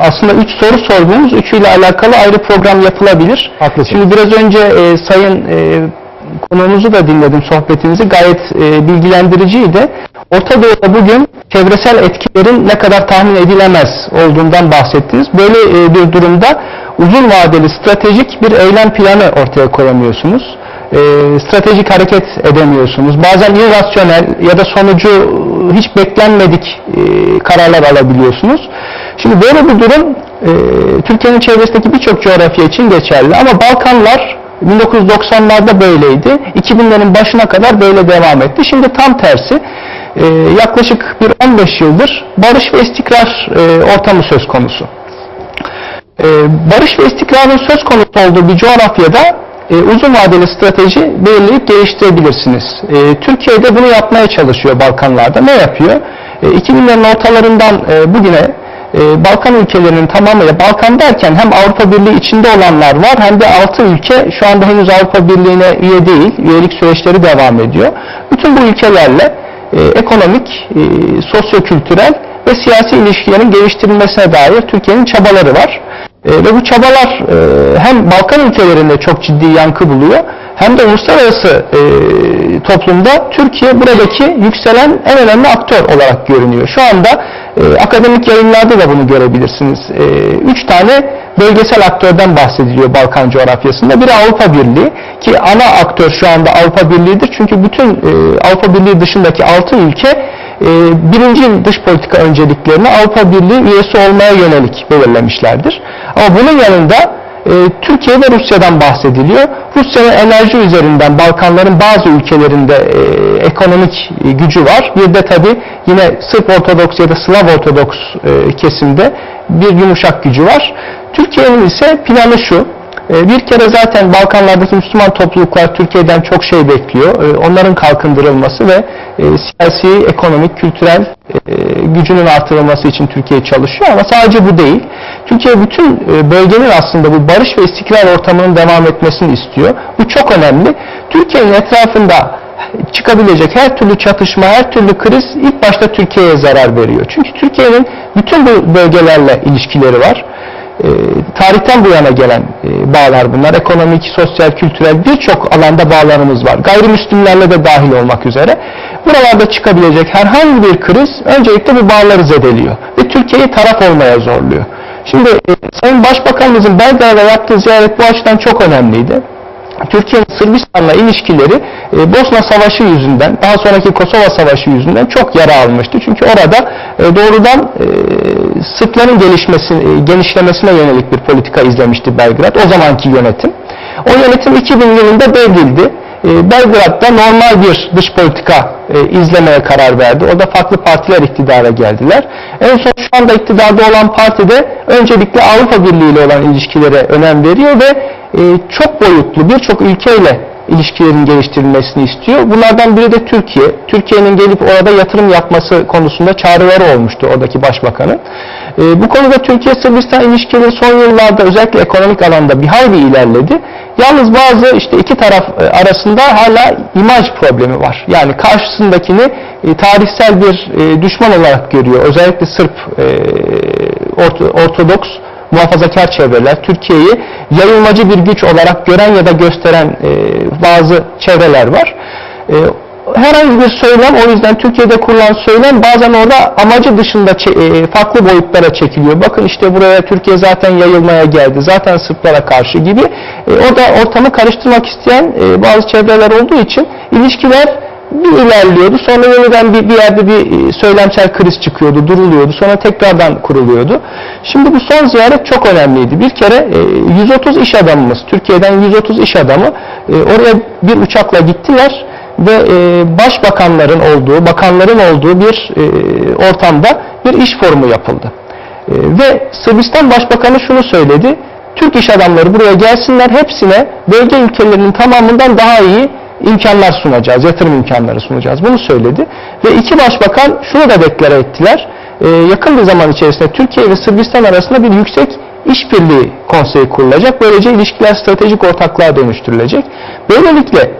Aslında üç soru sordunuz. Üçüyle alakalı ayrı program yapılabilir. Haklısınız. Şimdi biraz önce e, sayın e, konuğumuzu da dinledim sohbetinizi. Gayet e, bilgilendiriciydi. Orta Doğu'da bugün çevresel etkilerin ne kadar tahmin edilemez olduğundan bahsettiniz. Böyle e, bir durumda uzun vadeli stratejik bir eylem planı ortaya koyamıyorsunuz. E, stratejik hareket edemiyorsunuz. Bazen irrasyonel ya da sonucu hiç beklenmedik e, kararlar alabiliyorsunuz. Şimdi böyle bir durum e, Türkiye'nin çevresindeki birçok coğrafya için geçerli ama Balkanlar 1990'larda böyleydi. 2000'lerin başına kadar böyle devam etti. Şimdi tam tersi e, yaklaşık bir 15 yıldır barış ve istikrar e, ortamı söz konusu. E, barış ve istikrarın söz konusu olduğu bir coğrafyada e, uzun vadeli strateji belirleyip geliştirebilirsiniz. E, Türkiye'de bunu yapmaya çalışıyor Balkanlarda. Ne yapıyor? E, 2000'lerin ortalarından e, bugüne e, Balkan ülkelerinin tamamıyla Balkan derken hem Avrupa Birliği içinde olanlar var hem de 6 ülke şu anda henüz Avrupa Birliği'ne üye değil. Üyelik süreçleri devam ediyor. Bütün bu ülkelerle e, ekonomik, e, sosyokültürel ve siyasi ilişkilerin geliştirilmesine dair Türkiye'nin çabaları var. E, ve bu çabalar e, hem Balkan ülkelerinde çok ciddi yankı buluyor hem de uluslararası e, toplumda Türkiye buradaki yükselen en önemli aktör olarak görünüyor. Şu anda e, akademik yayınlarda da bunu görebilirsiniz. E, üç tane bölgesel aktörden bahsediliyor Balkan coğrafyasında. Biri Avrupa Birliği ki ana aktör şu anda Avrupa Birliği'dir. Çünkü bütün e, Avrupa Birliği dışındaki altı ülke e, birinci dış politika önceliklerini Avrupa Birliği üyesi olmaya yönelik belirlemişlerdir. Ama bunun yanında e, Türkiye ve Rusya'dan bahsediliyor. Rusya'nın enerji üzerinden Balkanların bazı ülkelerinde e, ekonomik e, gücü var. Bir de tabi yine Sırp Ortodoks ya da Slav Ortodoks e, kesimde bir yumuşak gücü var. Türkiye'nin ise planı şu. E, Bir kere zaten Balkanlardaki Müslüman topluluklar Türkiye'den çok şey bekliyor. E, Onların kalkındırılması ve e, siyasi, ekonomik, kültürel e, gücünün artırılması için Türkiye çalışıyor ama sadece bu değil. Türkiye bütün e, bölgenin aslında bu barış ve istikrar ortamının devam etmesini istiyor. Bu çok önemli. Türkiye'nin etrafında çıkabilecek her türlü çatışma, her türlü kriz ilk başta Türkiye'ye zarar veriyor. Çünkü Türkiye'nin bütün bu bölgelerle ilişkileri var. E, tarihten bu yana gelen e, bağlar bunlar. Ekonomik, sosyal, kültürel birçok alanda bağlarımız var. Gayrimüslimlerle de dahil olmak üzere. Buralarda çıkabilecek herhangi bir kriz öncelikle bu bağları zedeliyor. Ve Türkiye'yi taraf olmaya zorluyor. Şimdi e, Sayın Başbakanımızın Belgrad'a yaptığı ziyaret bu açıdan çok önemliydi. Türkiye'nin Sırbistan'la ilişkileri e, Bosna Savaşı yüzünden, daha sonraki Kosova Savaşı yüzünden çok yara almıştı. Çünkü orada e, doğrudan e, Sırpların gelişmesi, e, genişlemesine yönelik bir politika izlemişti Belgrad, o zamanki yönetim. O yönetim 2000 yılında devrildi. E, Belgrad'da normal bir dış politika e, izlemeye karar verdi. Orada farklı partiler iktidara geldiler. En son şu anda iktidarda olan parti de öncelikle Avrupa Birliği ile olan ilişkilere önem veriyor ve çok boyutlu birçok ülkeyle ilişkilerin geliştirilmesini istiyor. Bunlardan biri de Türkiye. Türkiye'nin gelip orada yatırım yapması konusunda çağrıları olmuştu oradaki başbakanın. E, bu konuda Türkiye-Sırbistan ilişkileri son yıllarda özellikle ekonomik alanda bir hayli ilerledi. Yalnız bazı işte iki taraf e, arasında hala imaj problemi var. Yani karşısındakini e, tarihsel bir e, düşman olarak görüyor. Özellikle Sırp e, Orto- Ortodoks muhafazakar çevreler, Türkiye'yi yayılmacı bir güç olarak gören ya da gösteren e, bazı çevreler var. E, herhangi bir söylem, o yüzden Türkiye'de kurulan söylem bazen orada amacı dışında e, farklı boyutlara çekiliyor. Bakın işte buraya Türkiye zaten yayılmaya geldi, zaten Sırplara karşı gibi. E, orada ortamı karıştırmak isteyen e, bazı çevreler olduğu için ilişkiler bir ilerliyordu. Sonra yeniden bir, bir yerde bir e, söylemsel kriz çıkıyordu, duruluyordu. Sonra tekrardan kuruluyordu. Şimdi bu son ziyaret çok önemliydi. Bir kere e, 130 iş adamımız, Türkiye'den 130 iş adamı e, oraya bir uçakla gittiler ve e, başbakanların olduğu, bakanların olduğu bir e, ortamda bir iş forumu yapıldı. E, ve Sırbistan Başbakanı şunu söyledi. Türk iş adamları buraya gelsinler hepsine bölge ülkelerinin tamamından daha iyi imkanlar sunacağız, yatırım imkanları sunacağız. Bunu söyledi. Ve iki başbakan şunu da deklare ettiler. Ee, yakın bir zaman içerisinde Türkiye ve Sırbistan arasında bir yüksek işbirliği konseyi kurulacak. Böylece ilişkiler stratejik ortaklığa dönüştürülecek. Böylelikle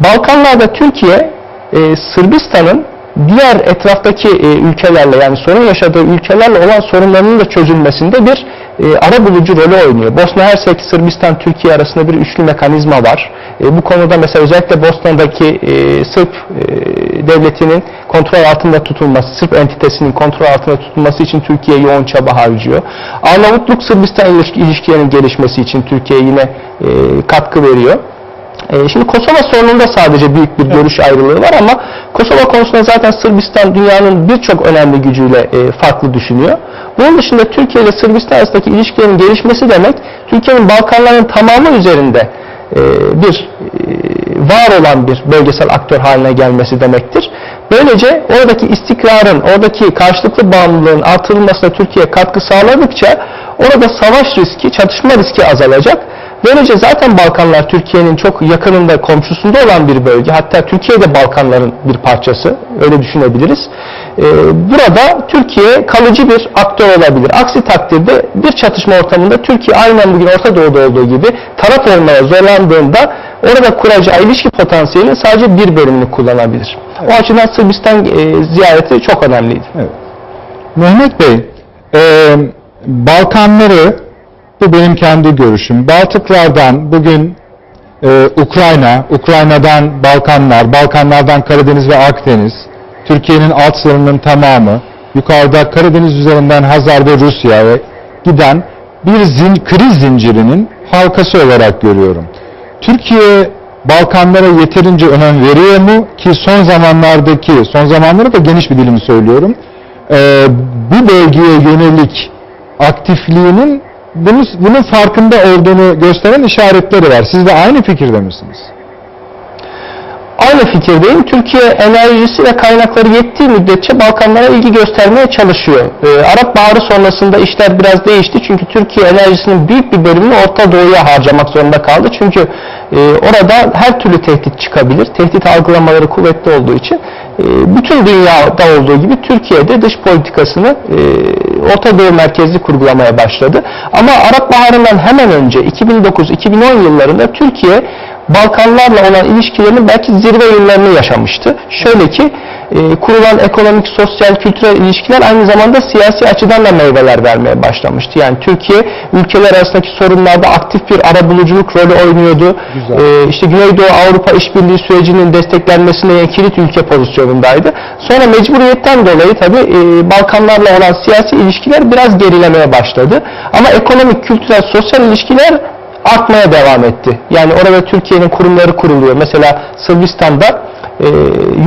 Balkanlarda Türkiye e, Sırbistan'ın diğer etraftaki e, ülkelerle yani sorun yaşadığı ülkelerle olan sorunlarının da çözülmesinde bir e, ara bulucu rolü oynuyor. Bosna Hersek, Sırbistan, Türkiye arasında bir üçlü mekanizma var. E, bu konuda mesela özellikle Bosna'daki e, Sırp e, devletinin kontrol altında tutulması, Sırp entitesinin kontrol altında tutulması için Türkiye yoğun çaba harcıyor. Arnavutluk Sırbistan ilişki- ilişkilerinin gelişmesi için Türkiye yine e, katkı veriyor. E, şimdi Kosova sorununda sadece büyük bir görüş ayrılığı var ama Kosova konusunda zaten Sırbistan dünyanın birçok önemli gücüyle e, farklı düşünüyor. Bunun dışında Türkiye ile Sırbistan arasındaki ilişkilerin gelişmesi demek Türkiye'nin Balkanların tamamı üzerinde e, bir e, var olan bir bölgesel aktör haline gelmesi demektir. Böylece oradaki istikrarın, oradaki karşılıklı bağımlılığın artırılmasına Türkiye katkı sağladıkça orada savaş riski, çatışma riski azalacak. Böylece zaten Balkanlar Türkiye'nin çok yakınında, komşusunda olan bir bölge. Hatta Türkiye de Balkanların bir parçası. Öyle düşünebiliriz. Ee, burada Türkiye kalıcı bir aktör olabilir. Aksi takdirde bir çatışma ortamında Türkiye aynen bugün Orta Doğu'da olduğu gibi taraf olmaya zorlandığında orada kuracağı ilişki potansiyelinin sadece bir bölümünü kullanabilir. O açıdan Sırbistan e, ziyareti çok önemliydi. Evet. Mehmet Bey, e, Balkanları, bu benim kendi görüşüm. Baltıklardan bugün e, Ukrayna, Ukrayna'dan Balkanlar, Balkanlardan Karadeniz ve Akdeniz, Türkiye'nin alt sınırının tamamı, yukarıda Karadeniz üzerinden Hazar ve Rusya'ya giden bir zin, kriz zincirinin halkası olarak görüyorum. Türkiye Balkanlara yeterince önem veriyor mu ki son zamanlardaki, son zamanları da geniş bir dilimi söylüyorum, e, bu bölgeye yönelik aktifliğinin bunu, bunun farkında olduğunu gösteren işaretleri var. Siz de aynı fikirde misiniz? Aynı fikirdeyim. Türkiye enerjisi ve kaynakları yettiği müddetçe Balkanlara ilgi göstermeye çalışıyor. Ee, Arap Baharı sonrasında işler biraz değişti. Çünkü Türkiye enerjisinin büyük bir bölümünü Orta Doğu'ya harcamak zorunda kaldı. Çünkü e, orada her türlü tehdit çıkabilir. Tehdit algılamaları kuvvetli olduğu için e, bütün dünyada olduğu gibi Türkiye'de dış politikasını e, Orta Doğu merkezli kurgulamaya başladı. Ama Arap Baharı'ndan hemen önce 2009-2010 yıllarında Türkiye Balkanlarla olan ilişkilerinin belki zirve yıllarını yaşamıştı. Şöyle ki e, kurulan ekonomik, sosyal, kültürel ilişkiler aynı zamanda siyasi açıdan da meyveler vermeye başlamıştı. Yani Türkiye ülkeler arasındaki sorunlarda aktif bir arabuluculuk rolü oynuyordu. E, işte Güneydoğu Avrupa işbirliği sürecinin desteklenmesine en kilit ülke pozisyonundaydı. Sonra mecburiyetten dolayı tabi Balkanlarla olan siyasi ilişkiler biraz gerilemeye başladı. Ama ekonomik, kültürel, sosyal ilişkiler artmaya devam etti. Yani orada Türkiye'nin kurumları kuruluyor. Mesela Sırbistan'da e,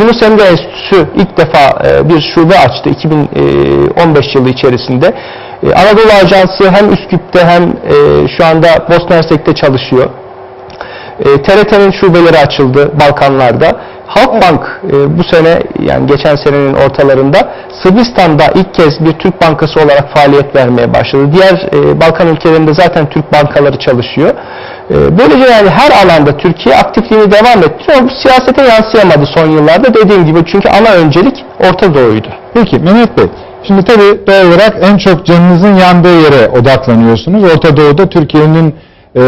Yunus Emre Enstitüsü ilk defa e, bir şube açtı 2015 yılı içerisinde. E, Anadolu Ajansı hem Üsküp'te hem e, şu anda Bosna Hersek'te çalışıyor. E, TRT'nin şubeleri açıldı Balkanlarda. Halkbank e, bu sene yani geçen senenin ortalarında Sırbistan'da ilk kez bir Türk bankası olarak faaliyet vermeye başladı. Diğer e, Balkan ülkelerinde zaten Türk bankaları çalışıyor. E, böylece yani her alanda Türkiye aktifliğini devam ettiriyor bu siyasete yansıyamadı son yıllarda dediğim gibi çünkü ana öncelik Orta Doğu'ydu. Peki Mehmet Bey, şimdi tabii doğal olarak en çok canınızın yandığı yere odaklanıyorsunuz. Orta Doğu'da Türkiye'nin e,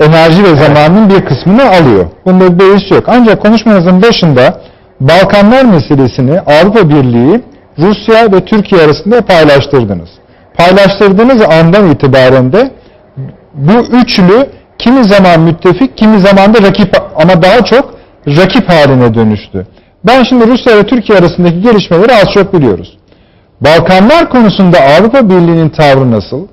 enerji ve zamanının bir kısmını alıyor. Bunda bir beis yok. Ancak konuşmanızın başında Balkanlar meselesini Avrupa Birliği, Rusya ve Türkiye arasında paylaştırdınız. Paylaştırdığınız andan itibaren de bu üçlü kimi zaman müttefik, kimi zaman da rakip ama daha çok rakip haline dönüştü. Ben şimdi Rusya ve Türkiye arasındaki gelişmeleri az çok biliyoruz. Balkanlar konusunda Avrupa Birliği'nin tavrı nasıl?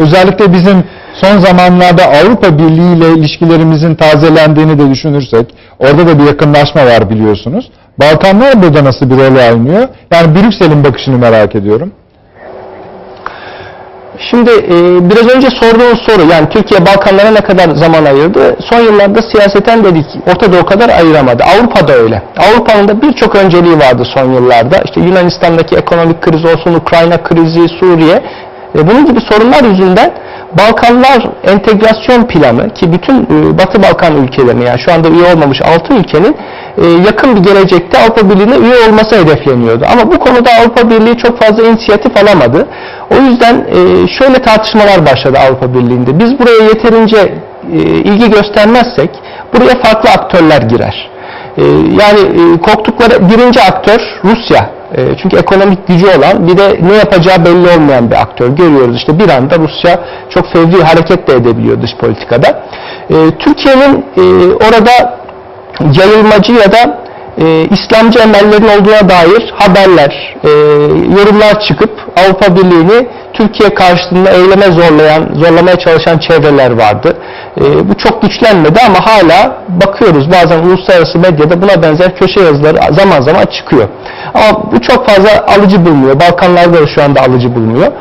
Özellikle bizim son zamanlarda Avrupa Birliği ile ilişkilerimizin tazelendiğini de düşünürsek, orada da bir yakınlaşma var biliyorsunuz. Balkanlar burada nasıl bir rol oynuyor? Yani Brüksel'in bakışını merak ediyorum. Şimdi e, biraz önce sorduğunuz soru yani Türkiye Balkanlara ne kadar zaman ayırdı? Son yıllarda siyaseten dedik Orta Doğu kadar ayıramadı. Avrupa'da öyle. Avrupa'nın da birçok önceliği vardı son yıllarda. İşte Yunanistan'daki ekonomik kriz olsun, Ukrayna krizi, Suriye. E, bunun gibi sorunlar yüzünden Balkanlar entegrasyon planı ki bütün e, Batı Balkan ülkelerinin yani şu anda üye olmamış 6 ülkenin e, yakın bir gelecekte Avrupa Birliği'ne üye olması hedefleniyordu. Ama bu konuda Avrupa Birliği çok fazla inisiyatif alamadı. O yüzden e, şöyle tartışmalar başladı Avrupa Birliği'nde. Biz buraya yeterince e, ilgi göstermezsek buraya farklı aktörler girer. E, yani e, korktukları birinci aktör Rusya. E, çünkü ekonomik gücü olan bir de ne yapacağı belli olmayan bir aktör. Görüyoruz işte bir anda Rusya çok fevri hareket de edebiliyor dış politikada. E, Türkiye'nin e, orada yayılmacı ya da e, İslamcı emellerin olduğuna dair haberler, e, yorumlar çıkıp Avrupa Birliği'ni Türkiye karşısında eyleme zorlayan, zorlamaya çalışan çevreler vardı. E, bu çok güçlenmedi ama hala bakıyoruz bazen uluslararası medyada buna benzer köşe yazıları zaman zaman çıkıyor. Ama bu çok fazla alıcı bulmuyor. Balkanlarda da şu anda alıcı bulmuyor.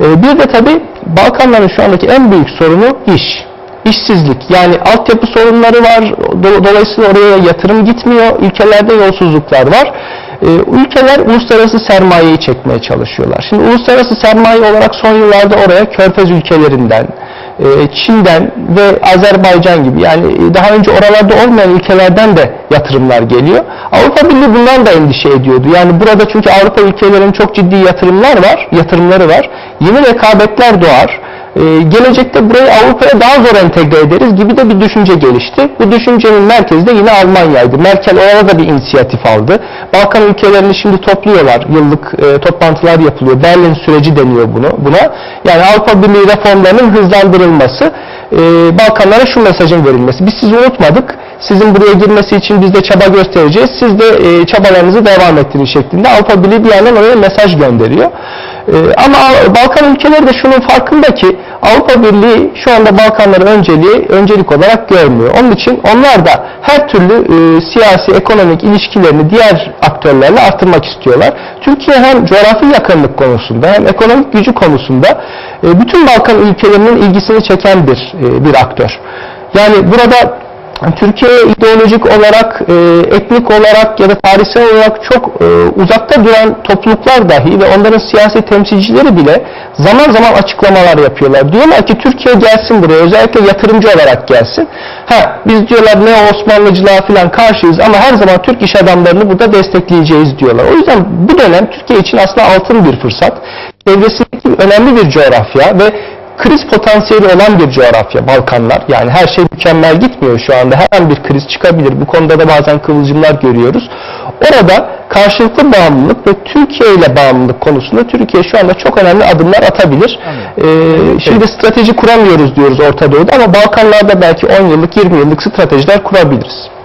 E, bir de tabii Balkanların şu andaki en büyük sorunu iş işsizlik yani altyapı sorunları var. Do- Dolayısıyla oraya yatırım gitmiyor. Ülkelerde yolsuzluklar var. Ee, ülkeler uluslararası sermayeyi çekmeye çalışıyorlar. Şimdi uluslararası sermaye olarak son yıllarda oraya Körfez ülkelerinden, e, Çin'den ve Azerbaycan gibi yani e, daha önce oralarda olmayan ülkelerden de yatırımlar geliyor. Avrupa Birliği bundan da endişe ediyordu. Yani burada çünkü Avrupa ülkelerinin çok ciddi yatırımlar var, yatırımları var. Yeni rekabetler doğar. Ee, gelecekte burayı Avrupa'ya daha zor entegre ederiz gibi de bir düşünce gelişti. Bu düşüncenin merkezi de yine Almanya'ydı. Merkel orada da bir inisiyatif aldı. Balkan ülkelerini şimdi topluyorlar. Yıllık e, toplantılar yapılıyor. Berlin süreci deniyor bunu, buna. Yani Avrupa Birliği reformlarının hızlandırılması, e, Balkanlara şu mesajın verilmesi. Biz sizi unutmadık. Sizin buraya girmesi için biz de çaba göstereceğiz. Siz de e, çabalarınızı devam ettirin şeklinde Avrupa Birliği bir yandan oraya mesaj gönderiyor. Ee, ama Balkan ülkeleri de şunun farkında ki Avrupa Birliği şu anda Balkanları önceliği öncelik olarak görmüyor. Onun için onlar da her türlü e, siyasi, ekonomik ilişkilerini diğer aktörlerle artırmak istiyorlar. Türkiye hem coğrafi yakınlık konusunda hem ekonomik gücü konusunda e, bütün Balkan ülkelerinin ilgisini çeken bir e, bir aktör. Yani burada Türkiye'ye ideolojik olarak, e, etnik olarak ya da tarihsel olarak çok e, uzakta duran topluluklar dahi ve onların siyasi temsilcileri bile zaman zaman açıklamalar yapıyorlar. Diyorlar ki Türkiye gelsin buraya, özellikle yatırımcı olarak gelsin. Ha, biz diyorlar ne Osmanlıcılığa falan karşıyız ama her zaman Türk iş adamlarını burada destekleyeceğiz diyorlar. O yüzden bu dönem Türkiye için aslında altın bir fırsat. Çevresindeki önemli bir coğrafya ve kriz potansiyeli olan bir coğrafya Balkanlar. Yani her şey mükemmel gitmiyor şu anda. Her an bir kriz çıkabilir. Bu konuda da bazen kıvılcımlar görüyoruz. Orada karşılıklı bağımlılık ve Türkiye ile bağımlılık konusunda Türkiye şu anda çok önemli adımlar atabilir. Ee, şimdi strateji kuramıyoruz diyoruz Orta Doğu'da ama Balkanlarda belki 10 yıllık 20 yıllık stratejiler kurabiliriz.